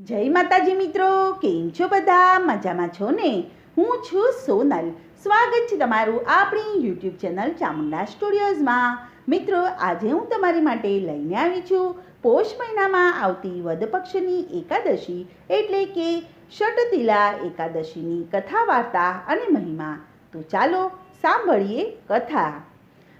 જય માતાજી મિત્રો, કેમ છો બધા? મજામાં છો ને? હું છું સોનલ. સ્વાગત છે તમારું આપણી યુટ્યુબ ચેનલ ચામુંડા સ્ટુડિયોઝમાં. મિત્રો, આજે હું તમારી માટે લઈને આવી છું પોષ મહિનામાં આવતી વદ પક્ષની એકાદશી એટલે કે ષટતિલા એકાદશીની કથા વાર્તા અને મહિમા. તો ચાલો સાંભળીએ કથા.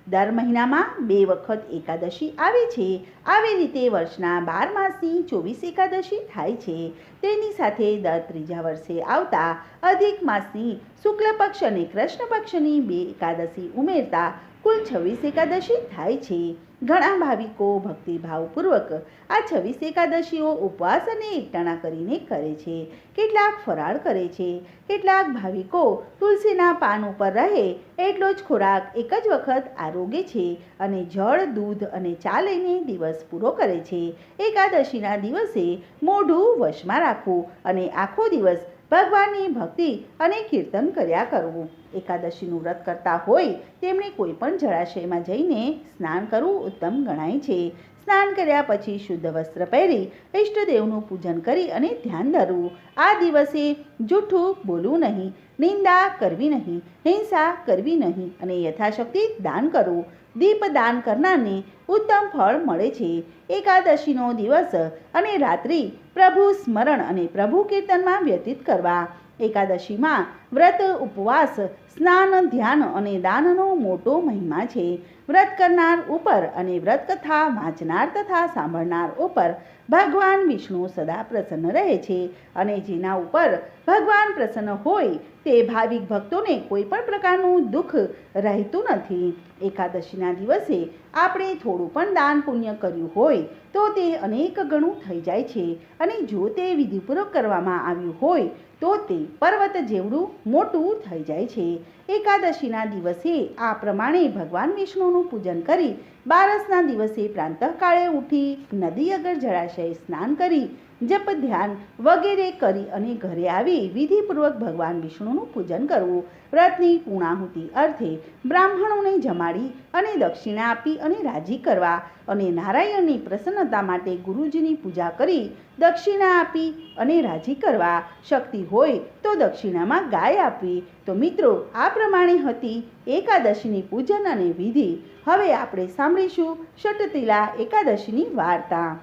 દર મહિનામાં બે વખત એકાદશી આવે છે આવી રીતે વર્ષના બાર માસની ચોવીસ એકાદશી થાય છે. તેની સાથે દર ત્રીજા વર્ષે આવતા અધિક માસની શુક્લ પક્ષ અને કૃષ્ણ પક્ષની બે એકાદશી ઉમેરતા કુલ છવ્વીસ એકાદશી થાય છે. ઘણા ભાવિકો ભક્તિભાવપૂર્વક આ છવ્વીસ એકાદશીઓ ઉપવાસ અને એકટાણા કરીને કરે છે. કેટલાક ફરાળ કરે છે. કેટલાક ભાવિકો તુલસીના પાન ઉપર રહે એટલો જ ખોરાક એક જ વખત આરોગે છે અને જળ, દૂધ અને ચા લઈને દિવસ પૂરો કરે છે. એકાદશીના દિવસે મોઢું વશમાં રાખવું અને આખો દિવસ ભગવાનની ભક્તિ અને કીર્તન કર્યા કરવું એકાદશીનું વ્રત કરતા હોય તેમણે કોઈ જળાશયમાં જઈને સ્નાન કરવું ઉત્તમ ગણાય છે. સ્નાન કર્યા પછી શુદ્ધ વસ્ત્ર પહેરી ઈષ્ટદેવનું પૂજન કરી અને ધ્યાન ધરવું. આ દિવસે જૂઠું બોલવું નહીં, નિંદા કરવી નહીં, હિંસા કરવી નહીં અને યથાશક્તિ દાન કરવું દીપ દાન કરનારને ઉત્તમ ફળ મળે છે. એકાદશીનો દિવસ અને રાત્રિ પ્રભુ સ્મરણ અને પ્રભુ કીર્તનમાં વ્યતીત કરવા એકાદશીમાં વ્રત, ઉપવાસ, સ્નાન, ધ્યાન અને દાનનો મોટો મહિમા છે. વ્રત કરનાર ઉપર અને વ્રત કથા વાંચનાર તથા સાંભળનાર ઉપર ભગવાન વિષ્ણુ સદા પ્રસન્ન રહે છે અને જેના ઉપર ભગવાન પ્રસન્ન હોય તે ભાવિક ભક્તોને કોઈ પણ પ્રકારનું દુઃખ રહેતું નથી. એકાદશીના દિવસે આપણે થોડું પણ દાન પુણ્ય કર્યું હોય તો તે અનેક ગણું થઈ જાય છે અને જો તે વિધિપૂર્વક કરવામાં આવ્યું હોય તો તે પર્વત જેવડું મોટું થઈ જાય છે. એકાદશીના દિવસે આ પ્રમાણે ભગવાન વિષ્ણુનું પૂજન કરી બારસના દિવસે પ્રાંતઃકાળે ઉઠી નદી અગર જળાશય સ્નાન કરી જપ ધ્યાન વગેરે કરી અને ઘરે આવી વિધિપૂર્વક ભગવાન વિષ્ણુનું પૂજન કરવું. વ્રતની પૂર્ણાહુતિ અર્થે બ્રાહ્મણોને જમાડી અને દક્ષિણા આપી અને રાજી કરવા અને નારાયણની પ્રસન્નતા માટે ગુરુજીની પૂજા કરી દક્ષિણા આપી અને રાજી કરવા. શક્તિ હોય તો દક્ષિણામાં ગાય આપવી. તો મિત્રો, આ પ્રમાણે હતી એકાદશીની પૂજન અને વિધિ. હવે આપણે સાંભળીશું ષટતિલા એકાદશીની વાર્તા.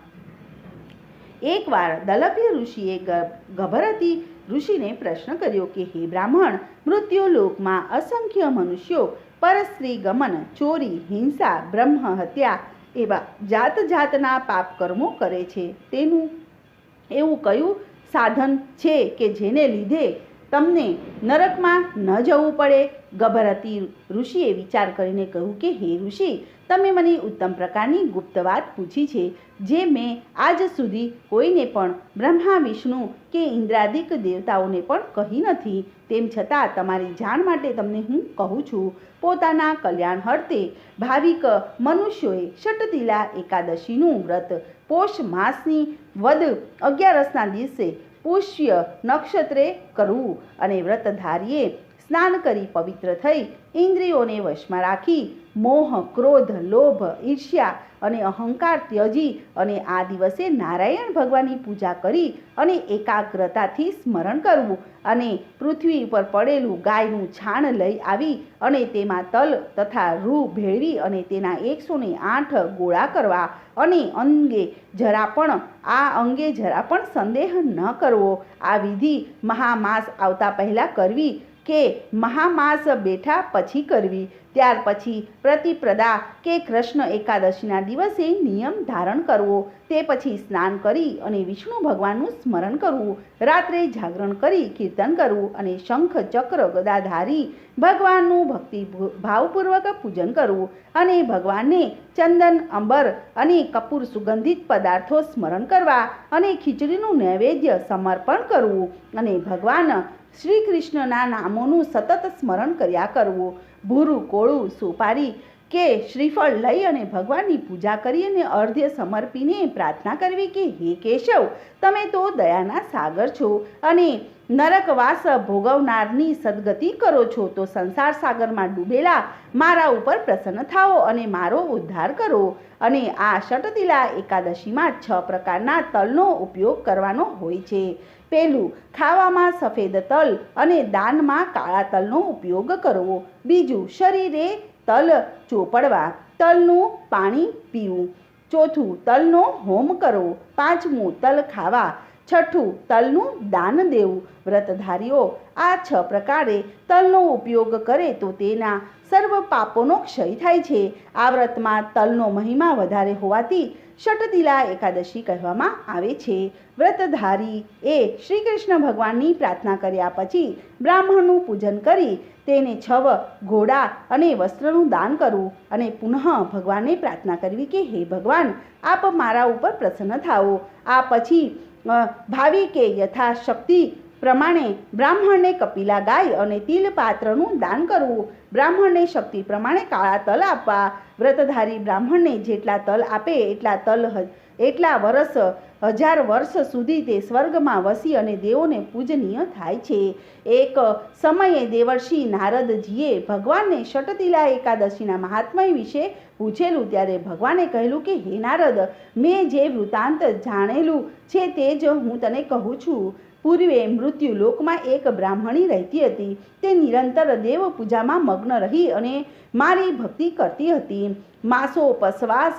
એકવાર દલભ્ય ઋષિએ ગભરતી ઋષિને પ્રશ્ન કર્યો કે, હે બ્રાહ્મણ મૃત્યુ લોકમાં અસંખ્ય મનુષ્યો પરસ્ત્રી ગમન ચોરી, હિંસા, બ્રહ્મ હત્યા એવા જાત જાતના પાપ કર્મો કરે છે. તેનું એવું કયું સાધન છે કે જેને લીધે તમને નરકમાં ન જવું પડે. ગભરતી ઋષિએ વિચાર કરીને કહ્યું કે, હે ઋષિ, તમે મને ઉત્તમ પ્રકારની ગુપ્ત વાત પૂછી છે, જે મેં આજ સુધી કોઈને પણ બ્રહ્મા, વિષ્ણુ કે ઇન્દ્રાદિક દેવતાઓને પણ કહી નથી. તેમ છતાં તમારી જાણ માટે તમને હું કહું છું, પોતાના કલ્યાણ હર્તે ભાવિક મનુષ્યોએ ષટતિલા એકાદશીનું વ્રત પોષ માસની વદ અગિયારસના દિવસે પુષ્ય નક્ષત્રે કરવું અને વ્રતધારીએ સ્નાન કરી પવિત્ર થઈ ઇન્દ્રિયોને વશમાં રાખી, મોહ, ક્રોધ, લોભ, ઈર્ષ્યા અને અહંકાર ત્યજી અને આ દિવસે નારાયણ ભગવાનની પૂજા કરી અને એકાગ્રતાથી સ્મરણ કરવું અને પૃથ્વી ઉપર પડેલું ગાયનું છાણ લઈ આવી અને તેમાં તલ તથા રૂ ભેળવી અને તેના એકસો ને આઠ ગોળા કરવા અને અંગે જરા પણ, આ અંગે જરા પણ સંદેહ ન કરવો. આ વિધિ મહામાસ આવતા પહેલાં કરવી કે મહામાસ બેઠા પછી કરવી. ત્યાર પછી પ્રતિપ્રદા કે કૃષ્ણ એકાદશીના દિવસે નિયમ ધારણ કરવો. તે પછી સ્નાન કરી અને વિષ્ણુ ભગવાનનું સ્મરણ કરવું. રાત્રે જાગરણ કરી કીર્તન કરવું અને શંખ ચક્ર ગદા ધારી ભગવાનનું ભક્તિ ભાવપૂર્વક પૂજન કરવું અને ભગવાનને ચંદન, અંબર અને કપૂર સુગંધિત પદાર્થો સ્મરણ કરવા અને ખીચડીનું નૈવેદ્ય સમર્પણ કરવું અને ભગવાન શ્રી કૃષ્ણના નામોનું સતત સ્મરણ કર્યા કરવું. ભૂરું, કોળું, સુપારી કે શ્રીફળ લઈ અને ભગવાનની પૂજા કરી અને અર્ધ્ય સમર્પીને પ્રાર્થના કરવી કે, હે કેશવ, તમે તો દયાના સાગર છો અને નરકવાસ ભોગવનારની સદગતિ કરો છો, તો સંસાર સાગરમાં ડૂબેલા મારા ઉપર પ્રસન્ન થાઓ અને મારો ઉદ્ધાર કરો. અને આ ષટતિલા એકાદશીમાં છ પ્રકારના તલનો ઉપયોગ કરવાનો હોય છે. પહેલું, ખાવામાં સફેદ તલ અને દાનમાં કાળા તલનો ઉપયોગ કરવો. બીજું, શરીરે તલ ચોપડવા, તલનું પાણી પીવું. ચોથું, તલનો હોમ કરવો. પાંચમું, તલ ખાવા. છઠ્ઠું, તલનું દાન દેવું. વ્રતધારીઓ, આ છ પ્રકારે તલનો ઉપયોગ કરે તો તેના સર્વ પાપોનો ક્ષય થાય છે. આ વ્રતમાં તલનો મહિમા વધારે હોવાથી ષટતિલા એકાદશી કહેવામાં આવે છે. વ્રતધારી એ શ્રી કૃષ્ણ ભગવાનની પ્રાર્થના કર્યા પછી બ્રાહ્મણનું પૂજન કરી તેને છવ ઘોડા અને વસ્ત્રનું દાન કરવું અને પુનઃ ભગવાનને પ્રાર્થના કરવી કે, હે ભગવાન, આપ મારા ઉપર પ્રસન્ન થાઓ. આ પછી ભાવિકે યથાશક્તિ પ્રમાણે બ્રાહ્મણને કપિલા ગાય અને તિલ પાત્રનું દાન કરવું. બ્રાહ્મણને શક્તિ પ્રમાણે કાળા તલ આપવા. વ્રતધારી બ્રાહ્મણને જેટલા તલ આપે એટલા તલ એટલા વર્ષ હજાર વર્ષ સુધી તે સ્વર્ગમાં વસી અને દેવોને પૂજનીય થાય છે. એક સમયે દેવર્ષિ નારદજીએ ભગવાનને શટતિલા એકાદશીના મહાત્મય વિશે પૂછેલું ત્યારે ભગવાને કહેલું કે, હે નારદ, મેં જે વૃત્તાંત જાણેલું છે તે જ હું તને કહું છું. પૂર્વે મૃત્યુ લોકમાં એક બ્રાહ્મણી રહેતી હતી. તે નિરંતર દેવ પૂજામાં મગ્ન રહી અને મારી ભક્તિ કરતી હતી. માસો ઉપસવાસ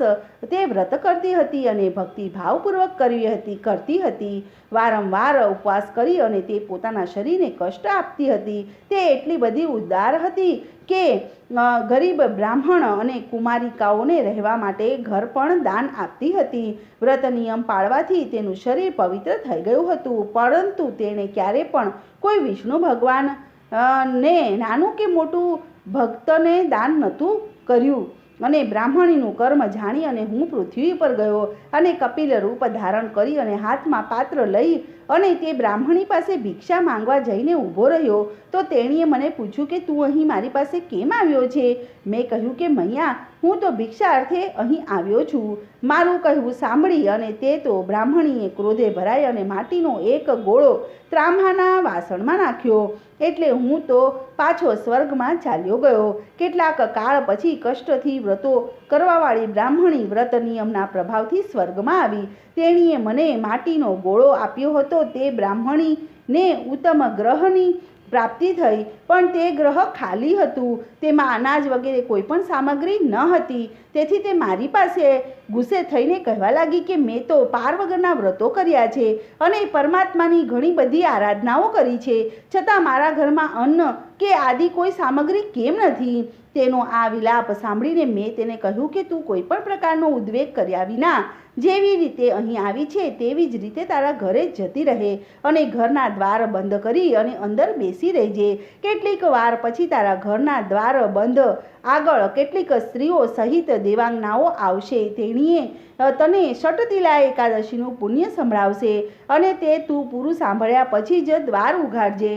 તે વ્રત કરતી હતી અને ભક્તિ ભાવપૂર્વક કરવી હતી, કરતી હતી. વારંવાર ઉપવાસ કરી અને તે પોતાના શરીરને કષ્ટ આપતી હતી. તે એટલી બધી ઉદાર હતી કે ગરીબ બ્રાહ્મણ અને કુમારિકાઓને રહેવા માટે ઘર પણ દાન આપતી હતી. વ્રત નિયમ પાળવાથી તેનું શરીર પવિત્ર થઈ ગયું હતું, પરંતુ તેણે ક્યારે પણ કોઈ વિષ્ણુ ભગવાન ને નાનું કે મોટું ભક્તને દાન નહોતું કર્યું. અને બ્રાહ્મણીનું કર્મ જાણી અને હું પૃથ્વી પર ગયો અને કપિલ રૂપ ધારણ કરી અને હાથમાં પાત્ર લઈ અને તે બ્રાહ્મણી પાસે ભિક્ષા માંગવા જઈને ઊભો રહ્યો, તો તેણીએ મને પૂછ્યું કે તું અહીં મારી પાસે કેમ આવ્યો છે? મેં કહ્યું કે, મૈયા હું તો ભિક્ષા અર્થે અહીં આવ્યો છું. મારું કહેવું સાંભળી અને તે તો બ્રાહ્મણીએ ક્રોધે ભરાઈ અને માટીનો એક ગોળો ત્રાંબાના વાસણમાં નાખ્યો. એટલે હું તો પાછો સ્વર્ગમાં ચાલ્યો ગયો. કેટલાક કાળ પછી કષ્ટથી વ્રતો કરવાવાળી બ્રાહ્મણી વ્રત નિયમના પ્રભાવથી સ્વર્ગમાં આવી. તેણીએ મને માટીનો ગોળો આપ્યો હતો. તે બ્રાહ્મણીને ઉત્તમ ગ્રહની પ્રાપ્તિ થઈ, પણ તે ગ્રહ ખાલી હતું, તેમાં અનાજ વગેરે કોઈ પણ સામગ્રી ન હતી. તેથી તે મારી પાસે ગુસ્સે થઈને કહેવા લાગી કે મેં તો પાર વગરના વ્રતો કર્યા છે અને પરમાત્માની ઘણી બધી આરાધનાઓ કરી છે. છતાં મારા ઘરમાં અન્ન કે આદિ કોઈ સામગ્રી કેમ નથી? તેનો આ વિલાપ સાંભળીને મેં તેને કહ્યું કે તું કોઈ પણ પ્રકારનો ઉદ્વેગ કર્યા વિના જેવી રીતે અહીં આવી છે, તેવી જ રીતે તારા ઘરે જતી રહે અને ઘરના દ્વાર બંધ કરી અને અંદર બેસી રહેજે. કેટલીક વાર પછી તારા ઘરના દ્વાર બંધ. આગળ કેટલીક સ્ત્રીઓ સહિત દેવાંગનાઓ આવશે. તેણીએ તને ષટતિલા એકાદશીનું પુણ્ય સંભળાવશે અને તે તું પૂરું સાંભળ્યા પછી જ દ્વાર ઉઘાડજે.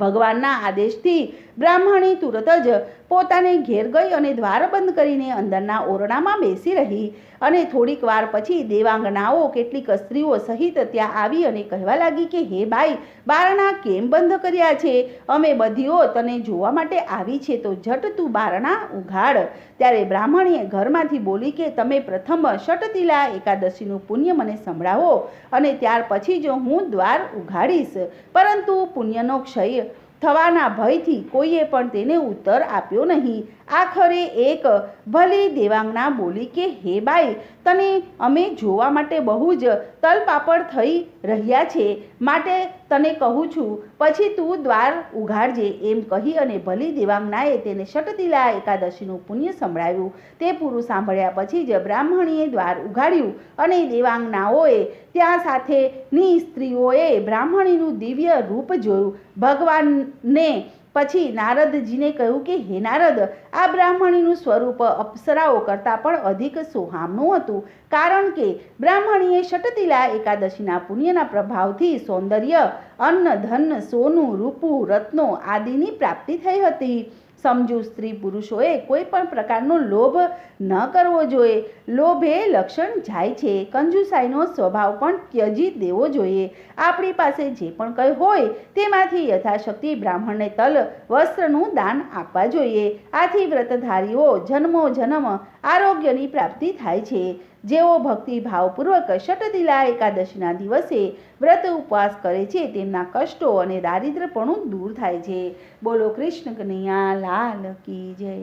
ભગવાનના આદેશથી બ્રાહ્મણી તુરત જ પોતાને ઘેર ગઈ અને દ્વાર બંધ કરીને અંદરના ઓરડામાં બેસી રહી અને થોડીક વાર પછી દેવાંગનાઓ કેટલીક સ્ત્રીઓ સહિત ત્યાં આવી અને કહેવા લાગી કે, હે ભાઈ બારણા કેમ બંધ કર્યા છે? અમે બધીઓ તને જોવા માટે આવી છે તો ઝટ તું બારણા ઉઘાડ. ત્યારે બ્રાહ્મણીએ ઘરમાંથી બોલી કે, તમે પ્રથમ ષટતિલા એકાદશીનું પુણ્ય મને સંભળાવો અને ત્યાર પછી જો હું દ્વાર ઉઘાડીશ. પરંતુ પુણ્યનો ક્ષય થવાના ભયથી કોઈએ પણ તેને ઉત્તર આપ્યો નહીં. આખરે એક ભલી દેવાંગના બોલી કે, હે બાઈ, તને અમે જોવા માટે બહુ જ તલપાપડ થઈ રહ્યા છે. માટે તને કહું છું, પછી તું દ્વાર ઉઘાડજે. એમ કહી અને ભલી દેવાંગનાએ તેને શટતિલા એકાદશીનું પુણ્ય સંભળાવ્યું. તે પૂરું સાંભળ્યા પછી જ બ્રાહ્મણીએ દ્વાર ઉઘાડ્યું અને દેવાંગનાઓએ ત્યાં સાથેની સ્ત્રીઓએ બ્રાહ્મણીનું દિવ્ય રૂપ જોયું. ભગવાનને પછી નારદજીને કહ્યું કે, હે નારદ, આ બ્રાહ્મણીનું સ્વરૂપ અપ્સરાઓ કરતાં પણ અધિક સોહામનું હતું. કારણ કે બ્રાહ્મણીએ ષટતિલા એકાદશીના પુણ્યના પ્રભાવથી સૌંદર્ય, અન્ન, ધન, સોનું, રૂપું, રત્નો આદિની પ્રાપ્તિ થઈ હતી. સમજુ સ્ત્રી પુરુષોએ કોઈ પણ પ્રકારનો લોભ ન કરવો જોઈએ. લોભ એ લક્ષણ જાય છે. કંજુસાઈનો સ્વભાવ પણ ત્યજી દેવો જોઈએ. આપણી પાસે જે પણ કંઈ હોય, તેમાંથી યથાશક્તિ બ્રાહ્મણને તલ, વસ્ત્રનું દાન આપવા જોઈએ. આથી વ્રતધારીઓ જન્મો જન્મ આરોગ્યની પ્રાપ્તિ થાય છે. જેઓ ભક્તિ ભાવપૂર્વક શટદિલા એકાદશીના દિવસે વ્રત ઉપવાસ કરે છે, તેમના કષ્ટો અને દારિદ્રપણું દૂર થાય છે. બોલો કૃષ્ણ કનૈયા, લાલ કી જય.